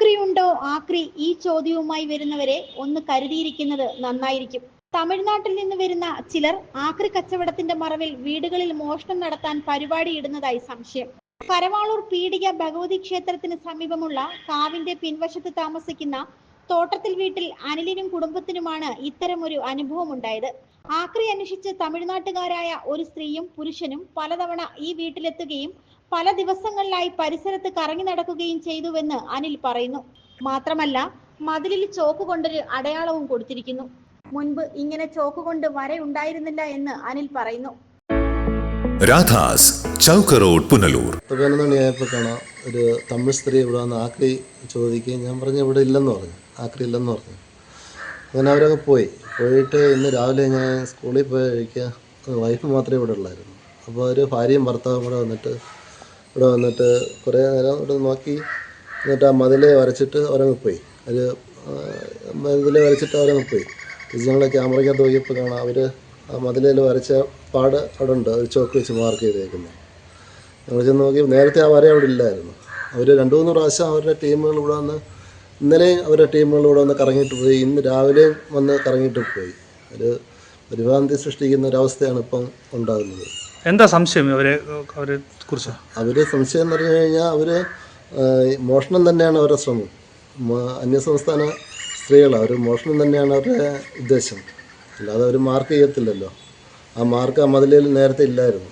ആക്രിയുണ്ടോ? ആക്രി ഈ ചോദ്യവുമായി വരുന്നവരെ ഒന്ന് കരുതിയിരിക്കുന്നത് നന്നായിരിക്കും. തമിഴ്നാട്ടിൽ നിന്ന് വരുന്ന ചിലർ ആക്രി കച്ചവടത്തിന്റെ മറവിൽ വീടുകളിൽ മോഷണം നടത്താൻ പരിപാടിയിടുന്നതായി സംശയം. കരവാളൂർ പീഡിക ഭഗവതി ക്ഷേത്രത്തിന് സമീപമുള്ള കാവിന്റെ പിൻവശത്ത് താമസിക്കുന്ന തോട്ടത്തിൽ വീട്ടിൽ അനിലിനും കുടുംബത്തിനുമാണ് ഇത്തരമൊരു അനുഭവം ഉണ്ടായത് ആക്രി അന്വേഷിച്ച് തമിഴ്നാട്ടുകാരായ ഒരു സ്ത്രീയും പുരുഷനും പലതവണ ഈ വീട്ടിലെത്തുകയും പല ദിവസങ്ങളിലായി പരിസരത്ത് കറങ്ങി നടക്കുകയും ചെയ്തുവെന്ന് അനിൽ പറയുന്നു. മാത്രമല്ല മതിലിൽ ചോക്ക് കൊണ്ടൊരു അടയാളവും കൊടുത്തിരിക്കുന്നു. മുൻപ് ഇങ്ങനെ ചോക്ക് കൊണ്ട് വര ഉണ്ടായിരുന്നില്ല എന്ന് അനിൽ പറയുന്നു. രാധാസ് ചൗക്ക് റോഡ് പുനലൂർ. പതിനൊന്ന് മണിയായപ്പോൾ കാണാം ഒരു തമിഴ് സ്ത്രീ ഇവിടെ വന്ന് ആക്രി ചോദിക്കുകയും ഞാൻ പറഞ്ഞു ഇവിടെ ഇല്ലെന്ന് പറഞ്ഞു. ആക്രി ഇല്ലെന്ന് പറഞ്ഞു. അങ്ങനെ അവരൊക്കെ പോയി. പോയിട്ട് ഇന്ന് രാവിലെ ഞാൻ സ്കൂളിൽ പോയി കഴിക്കുക വൈഫ് മാത്രമേ ഇവിടെ ഉള്ളായിരുന്നു. അപ്പോൾ ഒരു ഭാര്യയും ഭർത്താവും കൂടെ വന്നിട്ട് ഇവിടെ വന്നിട്ട് കുറേ നേരം ഇവിടെ നോക്കി എന്നിട്ട് ആ മതിലെ വരച്ചിട്ട് അവരങ്ങ് പോയി. ഒരു മതിലെ വരച്ചിട്ട് അവരങ്ങ് പോയി. ഇത് ഞങ്ങൾ ക്യാമറയ്ക്കകത്ത് നോക്കിയപ്പോൾ കാണാം അവർ ആ മതിലിൽ വരച്ച പാട് അവിടെ ഉണ്ട്. ഒരു ചോക്ക് വെച്ച് മാർക്ക് ചെയ്തേക്കുന്നത് ഞങ്ങൾ ചെന്ന് നോക്കി നേരത്തെ ആ വര അവിടെ ഇല്ലായിരുന്നു. അവർ രണ്ട് മൂന്ന് പ്രാവശ്യം അവരുടെ ടീമുകൾ ഇവിടെ വന്ന് ഇന്നലെ അവരുടെ ടീമുകളിലൂടെ വന്ന് കറങ്ങിയിട്ട് പോയി. ഇന്ന് രാവിലെ വന്ന് കറങ്ങിയിട്ട് പോയി. ഒരു പരിഭ്രാന്തി സൃഷ്ടിക്കുന്ന ഒരവസ്ഥയാണ് ഇപ്പം ഉണ്ടാകുന്നത്. എന്താ സംശയം അവരെ അവരെ കുറിച്ച്? അവരെ സംശയം എന്ന് പറഞ്ഞു കഴിഞ്ഞാൽ അവർ മോഷണം തന്നെയാണ് അവരുടെ ശ്രമം. അന്യസംസ്ഥാന സ്ത്രീകളാണ് അവർ മോഷണം തന്നെയാണ് അവരുടെ ഉദ്ദേശം. അല്ലാതെ അവർ മാർക്ക് ചെയ്യത്തില്ലല്ലോ. ആ മാർക്ക് ആ മതിലിൽ നേരത്തെ ഇല്ലായിരുന്നു.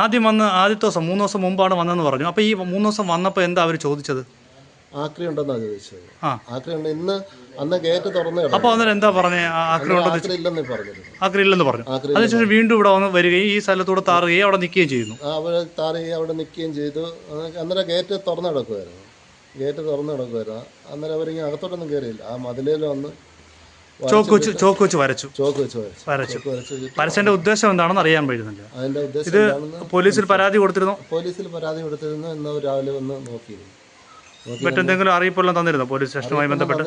ആദ്യം വന്ന് ആദ്യത്തെ ദിവസം മൂന്ന് ദിവസം മുമ്പാണ് വന്നതെന്ന് പറഞ്ഞു. അപ്പോൾ ഈ മൂന്ന് ദിവസം വന്നപ്പോൾ എന്താ അവർ ചോദിച്ചത്? ആക്രി ഉണ്ടെന്നാണ് ചോദിച്ചത്. ആ. ആക്രി ഉണ്ട്. ഇന്ന് അന്ന് ഗേറ്റ് തുറന്നു അപ്പോൾ അന്നേരം എന്താ പറഞ്ഞേ? ആക്രി ഉണ്ടെന്ന് ഇല്ലെന്നേ പറഞ്ഞിരുന്നു. ആക്രി ഇല്ലെന്ന് പറഞ്ഞു. അതിനുശേഷം വീണ്ടും ഇവിടെ വന്ന് വരികയും ഈ സ്ഥലത്തൂടെ താറുകയും അവിടെ നിൽക്കുകയും ചെയ്യുന്നു. അവർ താറുകയും അവിടെ നിൽക്കുകയും ചെയ്തു. അന്നേരം- ഗേറ്റ് തുറന്നു കിടക്കുമായിരുന്നു ഗേറ്റ് തുറന്നു കിടക്കുമായിരുന്നു അന്നേരം അവരിങ്ങനെ അകത്തോട്ടൊന്നും കയറിയില്ല ആ മതിലേൽ വന്ന് ചോക്ക് വെച്ച് ചോക്ക് വെച്ച് വരച്ചു. ചോക്ക് വെച്ച് വരച്ചു. ഉദ്ദേശം എന്താണെന്ന് അറിയാൻ പറ്റുന്നില്ല അതിന്റെ ഉദ്ദേശം ഇത് പോലീസിൽ പരാതി കൊടുത്തിരുന്നു. പോലീസിൽ പരാതി കൊടുത്തിരുന്നു എന്ന് രാവിലെ വന്ന് നോക്കിയിരുന്നു. നോക്കി മറ്റെന്തെങ്കിലും അറിയിപ്പെല്ലാം തന്നിരുന്നു? പോലീസ് സ്റ്റേഷനുമായി ബന്ധപ്പെട്ട്?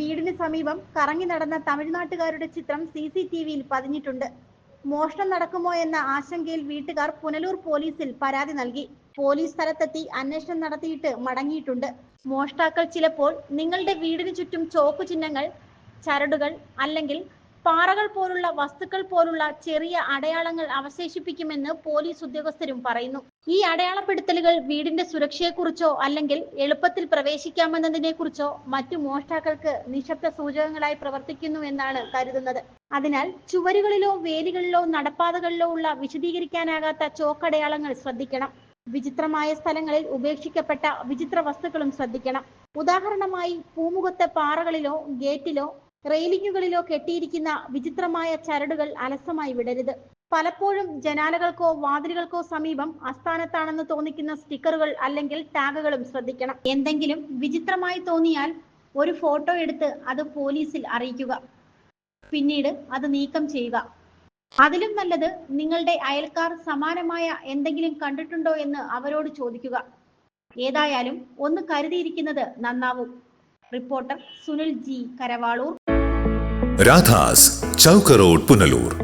വീടിന് സമീപം കറങ്ങി നടന്ന തമിഴ്നാട്ടുകാരുടെ ചിത്രം സി സി ടി വിയിൽ പതിഞ്ഞിട്ടുണ്ട്. മോഷണം നടക്കുമോ എന്ന ആശങ്കയിൽ വീട്ടുകാർ പുനലൂർ പോലീസിൽ പരാതി നൽകി. പോലീസ് സ്ഥലത്തെത്തി അന്വേഷണം നടത്തിയിട്ട് മടങ്ങിയിട്ടുണ്ട്. മോഷ്ടാക്കൾ ചിലപ്പോൾ നിങ്ങളുടെ വീടിന് ചുറ്റും ചോക്ക് ചിഹ്നങ്ങൾ ചരടുകൾ അല്ലെങ്കിൽ പാറകൾ പോലുള്ള വസ്തുക്കൾ പോലുള്ള ചെറിയ അടയാളങ്ങൾ അവശേഷിപ്പിക്കുമെന്ന് പോലീസ് ഉദ്യോഗസ്ഥരും പറയുന്നു. ഈ അടയാളപ്പെടുത്തലുകൾ വീടിന്റെ സുരക്ഷയെക്കുറിച്ചോ അല്ലെങ്കിൽ എളുപ്പത്തിൽ പ്രവേശിക്കാമെന്നതിനെക്കുറിച്ചോ മറ്റു മോഷ്ടാക്കൾക്ക് നിശബ്ദ സൂചകങ്ങളായി പ്രവർത്തിക്കുന്നു എന്നാണ് കരുതുന്നത്. അതിനാൽ ചുവരുകളിലോ വേലികളിലോ നടപ്പാതകളിലോ ഉള്ള വിശദീകരിക്കാനാകാത്ത ചോക്കടയാളങ്ങൾ ശ്രദ്ധിക്കണം. വിചിത്രമായ സ്ഥലങ്ങളിൽ ഉപേക്ഷിക്കപ്പെട്ട വിചിത്ര വസ്തുക്കളും ശ്രദ്ധിക്കണം. ഉദാഹരണമായി പൂമുഖത്തെ പാറകളിലോ ഗേറ്റിലോ റെയിലിങ്ങുകളിലോ കെട്ടിയിരിക്കുന്ന വിചിത്രമായ ചരടുകൾ അലസമായി വിടരുത്. പലപ്പോഴും ജനാലകൾക്കോ വാതിലുകൾക്കോ സമീപം അസ്ഥാനത്താണെന്ന് തോന്നിക്കുന്ന സ്റ്റിക്കറുകൾ അല്ലെങ്കിൽ ടാഗുകളും ശ്രദ്ധിക്കണം. എന്തെങ്കിലും വിചിത്രമായി തോന്നിയാൽ ഒരു ഫോട്ടോ എടുത്ത് അത് പോലീസിൽ അറിയിക്കുക. പിന്നീട് അത് നീക്കം ചെയ്യുക. അതിലും നല്ലത് നിങ്ങളുടെ അയൽക്കാർ സമാനമായ എന്തെങ്കിലും കണ്ടിട്ടുണ്ടോ എന്ന് അവരോട് ചോദിക്കുക. ഏതായാലും ഒന്ന് കരുതിയിരിക്കുന്നത് നന്നാവും. Reporter Sunil G Karavalur. Radhas Chowk road Punalur.